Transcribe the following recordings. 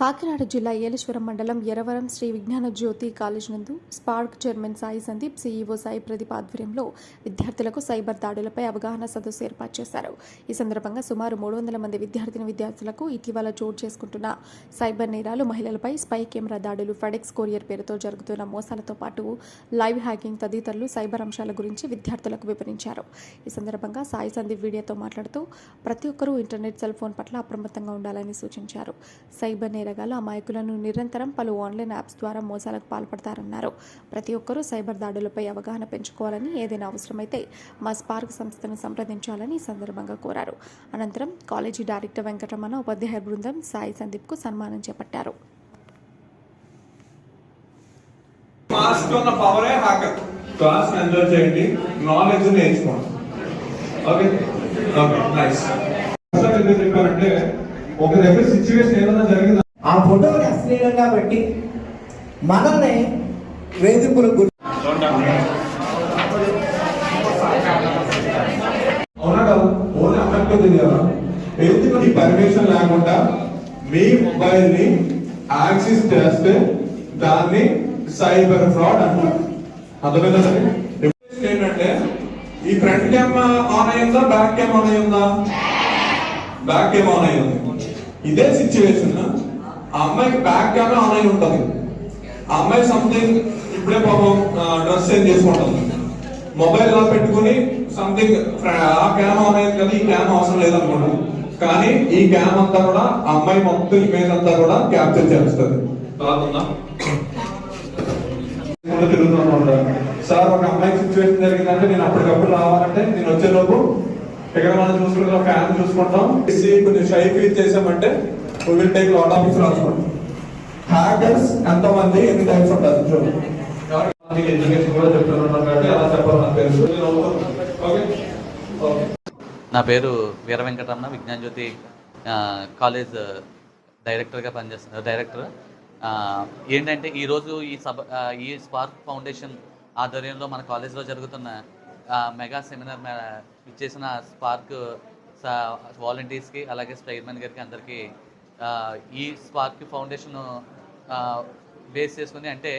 కాకినాడ జిల్లా ఏలేశ్వరం మండలం ఎరవరం శ్రీ విజ్ఞాన జ్యోతి కాలేజ్ నందు Spark chairman Sai Sandeep CEO Sai Pradeep ఆధ్వర్యంలో విద్యార్థులకు సైబర్ దాడులపై అవగాహన సదస్సు ఏర్పాటు చేశారు. ఈ సందర్భంగా సుమారు మూడు వందల మంది విద్యార్థిని విద్యార్థులకు ఇటీవల చోటు చేసుకుంటున్న సైబర్ నేరాలు మహిళలపై స్పై కెమెరా దాడులు ఫెడెక్స్ కొరియర్ పేరుతో జరుగుతున్న మోసాలతో పాటు లైవ్ హ్యాకింగ్ తదితరులు సైబర్ అంశాల గురించి విద్యార్థులకు వివరించారు. ఈ సందర్భంగా సాయి సందీప్ వీడియోతో మాట్లాడుతూ ప్రతి ఒక్కరూ ఇంటర్నెట్ సెల్ ఫోన్ పట్ల అప్రమత్తంగా ఉండాలని సూచించారు. సైబర్ నేరగాలు అమాయకులను నిరంతరం పలు ఆన్లైన్ యాప్స్ ద్వారా మోసాలకు పాల్పడతారన్నారు. ప్రతి ఒక్కరూ సైబర్ దాడులపై అవగాహన పెంచుకోవాలని ఏదైనా అవసరమైతే మా స్పార్క్ సంస్థను సంప్రదించాలని ఈ సందర్భంగా కోరారు. అనంతరం కాలేజీ డైరెక్టర్ వెంకటరమణ ఉపాధ్యాయ బృందం సాయి సందీప్కు సన్మానం చేపట్టారు. క్లాస్ ఎంజాయ్ చేయండి. నాలెడ్జ్ నేర్చుకోండి. ఓకే ఓకే నైస్ ఒక దగ్గర సిచ్యువేషన్ ఏదైనా జరిగిందా? ఆ ఫోటోని అశ్లీలంగా పెట్టి మనల్ని వేధింపులకు గురి ఎందుకు నీ పర్మిషన్ లేకుండా మీ మొబైల్ని యాక్సెస్ చేస్తే దాన్ని సైబర్ ఫ్రాడ్ అంటారు. అర్థమైందా ఏంటంటే ఈ ఫ్రంట్ క్యామ్ ఆన్ అయ్యిందా బ్యాక్ క్యామ్ ఆన్ అయ్యిందా? బ్యాక్ క్యామ్ ఆన్ అయ్యింది. ఇదే సిచ్యువేషన్ ఆ అమ్మాయికి బ్యాక్ క్యామ్ ఆన్ అయి ఉంటది. ఆ అమ్మాయి సంథింగ్ ఇప్పుడే పాపం డ్రెస్ చేంజ్ చేసుకుంటుంది. మొబైల్ లా పెట్టుకుని సంథింగ్ ఆ క్యామ్ ఆన్ అయింది కదా ఈ క్యామ్ అవసరం లేదనుకుంటాం కానీ ఈ క్యామ్ అంతా కూడా ఆ అమ్మాయి మొత్తం ఇమేజ్ అంతా కూడా క్యాప్చర్ చేస్తుంది. ఉంటాను సార్ ఒక అమ్మాయి సిచ్యువేషన్ జరిగిందంటే నేను అప్పటికప్పుడు రావాలంటే నేను వచ్చేలోపు ఇక్కడ మనం చూసుకుంటాం ఫ్యాన్ చూసుకుంటాం. కొంచెం షై ఫీల్ చేసామంటే we will take lot of responsibility hackers ఎంతమంది ఎన్ని టైప్స్ ఉంటారు చూడండి ఎడ్యుకేషన్ కూడా చెప్తున్నాను కాబట్టి అలా చెప్పాలి నాకు తెలుసు ఓకే ఓకే నా పేరు వీర వెంకటరమణ విజ్ఞాన్ జ్యోతి కాలేజ్ డైరెక్టర్గా పనిచేస్తున్నారు డైరెక్టర్. ఏంటంటే ఈరోజు ఈ సభ ఈ స్పార్క్ ఫౌండేషన్ ఆధ్వర్యంలో మన కాలేజ్లో జరుగుతున్న మెగా సెమినార్ ఇచ్చేసిన స్పార్క్ వాలంటీర్స్కి అలాగే స్పైర్మన్ గారికి అందరికీ ఈ స్పార్క్ ఫౌండేషన్ బేస్ చేసుకుని అంటే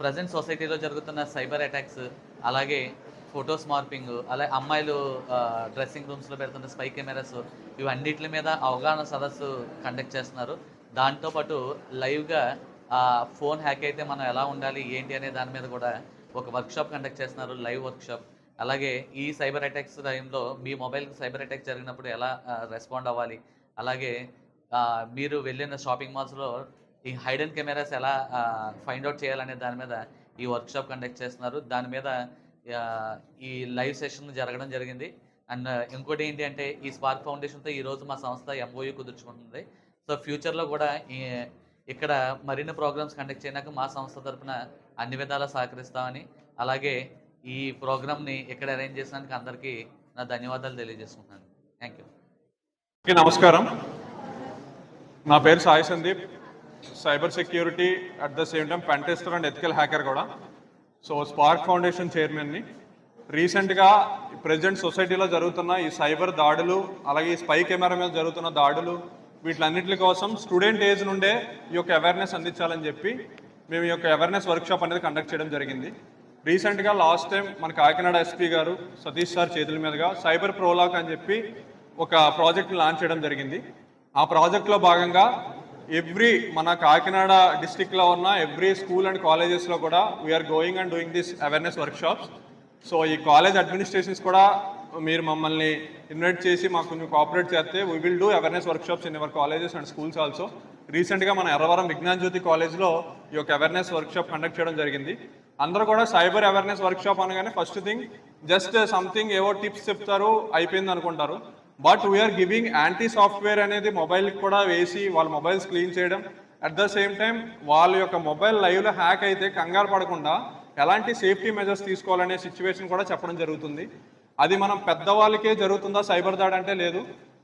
ప్రజెంట్ సొసైటీలో జరుగుతున్న సైబర్ అటాక్స్ అలాగే ఫొటోస్ మార్పింగ్ అలాగే అమ్మాయిలు డ్రెస్సింగ్ రూమ్స్లో పెడుతున్న స్పై కెమెరాస్ ఇవన్నిటి మీద అవగాహన సదస్సు కండక్ట్ చేస్తున్నారు. దాంతోపాటు లైవ్గా ఫోన్ హ్యాక్ అయితే మనం ఎలా ఉండాలి ఏంటి అనే దాని మీద కూడా ఒక వర్క్షాప్ కండక్ట్ చేస్తున్నారు లైవ్ వర్క్షాప్. అలాగే ఈ సైబర్ అటాక్స్ టైంలో మీ మొబైల్కి సైబర్ అటాక్ జరిగినప్పుడు ఎలా రెస్పాండ్ అవ్వాలి అలాగే మీరు వెళ్ళిన షాపింగ్ మాల్స్లో ఈ హైడెన్ కెమెరాస్ ఎలా ఫైండ్ అవుట్ చేయాలనే దాని మీద ఈ వర్క్షాప్ కండక్ట్ చేస్తున్నారు. దాని మీద ఈ లైవ్ సెషన్ జరగడం జరిగింది. అండ్ ఇంకోటి ఏంటి అంటే ఈ స్పార్క్ ఫౌండేషన్తో ఈరోజు మా సంస్థ ఎంఓయూ కుదుర్చుకుంటుంది. సో ఫ్యూచర్లో కూడా ఇక్కడ మరిన్ని ప్రోగ్రామ్స్ కండక్ట్ చేయడానికి మా సంస్థ తరఫున అన్ని విధాలా సహకరిస్తామని అలాగే ఈ ప్రోగ్రామ్ని ఇక్కడ అరేంజ్ చేసినందుకు అందరికీ నా ధన్యవాదాలు తెలియజేసుకుంటున్నాను. థ్యాంక్ యూ నమస్కారం. నా పేరు Sai Sandeep. Cyber security at the same time pentester and ethical hacker కూడా. సో స్పార్క్ ఫౌండేషన్ చైర్మన్ని రీసెంట్గా ప్రజెంట్ సొసైటీలో జరుగుతున్న ఈ సైబర్ దాడులు అలాగే ఈ స్పై కెమెరా మీద జరుగుతున్న దాడులు వీటిలన్నింటి కోసం స్టూడెంట్ ఏజ్ నుండే ఈ యొక్క అవేర్నెస్ అందించాలని చెప్పి మేము ఈ యొక్క అవేర్నెస్ వర్క్షాప్ అనేది కండక్ట్ చేయడం జరిగింది. రీసెంట్గా లాస్ట్ టైం మన కాకినాడ ఎస్పీ గారు సతీష్ సార్ చేతుల మీదుగా సైబర్ ప్రోలాక్ అని చెప్పి ఒక ప్రాజెక్ట్ లాంచ్ చేయడం జరిగింది. ఆ ప్రాజెక్ట్లో భాగంగా ఎవ్రీ మన కాకినాడ డిస్టిక్లో ఉన్న ఎవ్రీ స్కూల్ అండ్ కాలేజెస్లో కూడా we are going and doing this awareness workshops so ఈ కాలేజ్ అడ్మినిస్ట్రేషన్స్ కూడా మీరు మమ్మల్ని ఇన్వైట్ చేసి మాకు కొంచెం కోఆపరేట్ చేస్తే we will do awareness workshops in every colleges and schools also రీసెంట్గా మన ఎర్రవరం విజ్ఞాన్ జ్యోతి కాలేజ్లో ఈ యొక్క అవేర్నెస్ వర్క్షాప్ కండక్ట్ చేయడం జరిగింది. అందరూ కూడా సైబర్ అవేర్నెస్ వర్క్షాప్ అనగానే ఫస్ట్ థింగ్ జస్ట్ సంథింగ్ ఏవో టిప్స్ చెప్తారు అయిపోయింది అనుకుంటారు. But we are giving anti software అనేది మొబైల్కి కూడా వేసి వాళ్ళ మొబైల్స్ క్లీన్ చేయడం. అట్ ద సేమ్ టైం వాళ్ళ యొక్క మొబైల్ లైవ్లో హ్యాక్ అయితే కంగారు పడకుండా ఎలాంటి సేఫ్టీ మెజర్స్ తీసుకోవాలనే సిచ్యువేషన్ కూడా చెప్పడం జరుగుతుంది. అది మనం పెద్దవాళ్ళకే జరుగుతుందా? సైబర్ దాడ్ అంటే లేదు.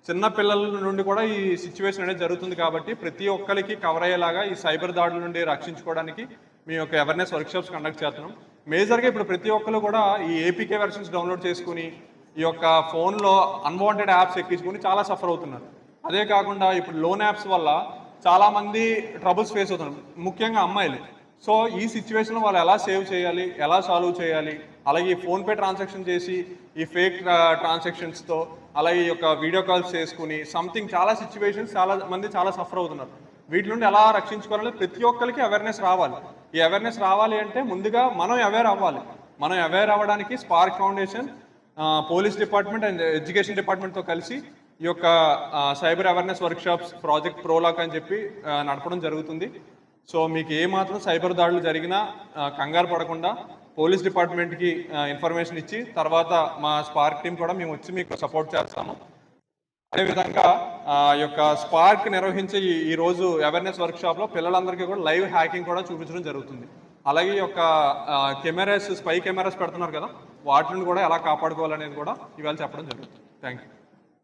చిన్న పిల్లల నుండి కూడా ఈ సిచ్యువేషన్ అనేది జరుగుతుంది కాబట్టి ప్రతి ఒక్కరికి కవర్ అయ్యేలాగా ఈ సైబర్ దాడుల నుండి రక్షించుకోవడానికి మీ యొక్క అవేర్నెస్ వర్క్షాప్స్ కండక్ట్ చేస్తున్నాం. మేజర్గా ఇప్పుడు ప్రతి ఒక్కరు కూడా ఈ ఏపీకే వెర్షన్స్ డౌన్లోడ్ చేసుకుని ఈ యొక్క ఫోన్లో అన్వాంటెడ్ యాప్స్ ఎక్కించుకుని చాలా సఫర్ అవుతున్నారు. అదే కాకుండా ఇప్పుడు లోన్ యాప్స్ వల్ల చాలామంది ట్రబుల్స్ ఫేస్ అవుతున్నారు. ముఖ్యంగా అమ్మాయిలు. సో ఈ సిచ్యువేషన్లో వాళ్ళు ఎలా సేవ్ చేయాలి? ఎలా సాల్వ్ చేయాలి? అలాగే ఫోన్పే ట్రాన్సాక్షన్ చేసి ఈ ఫేక్ ట్రాన్సాక్షన్స్తో అలాగే ఈ యొక్క వీడియో కాల్స్ చేసుకుని సంథింగ్ చాలా సిచ్యువేషన్స్ చాలా మంది చాలా సఫర్ అవుతున్నారు. వీటి నుండి ఎలా రక్షించుకోవాలి ప్రతి ఒక్కరికి అవేర్నెస్ రావాలి. ఈ అవేర్నెస్ రావాలి అంటే ముందుగా మనం అవేర్ అవ్వాలి. మనం అవేర్ అవ్వడానికి Spark foundation police department and education డిపార్ట్మెంట్తో కలిసి ఈ యొక్క సైబర్ అవేర్నెస్ వర్క్షాప్స్ ప్రాజెక్ట్ ప్రోలాక్ అని చెప్పి నడపడం జరుగుతుంది. సో మీకు ఏ మాత్రం సైబర్ దాడులు జరిగినా కంగారు పడకుండా పోలీస్ డిపార్ట్మెంట్కి ఇన్ఫర్మేషన్ ఇచ్చి తర్వాత మా స్పార్క్ టీం కూడా మేము వచ్చి మీకు సపోర్ట్ చేస్తాము. అదేవిధంగా ఆ ఈ యొక్క స్పార్క్ నిర్వహించే ఈ ఈ రోజు అవేర్నెస్ వర్క్షాప్లో పిల్లలందరికీ కూడా లైవ్ హ్యాకింగ్ కూడా చూపించడం జరుగుతుంది. అలాగే ఈ యొక్క కెమెరాస్ స్పై కెమెరాస్ పెడుతున్నారు కదా? వాటిని కూడా ఎలా కాపాడుకోవాలనేది కూడా ఇవాళ చెప్పడం జరుగుతుంది. Thank you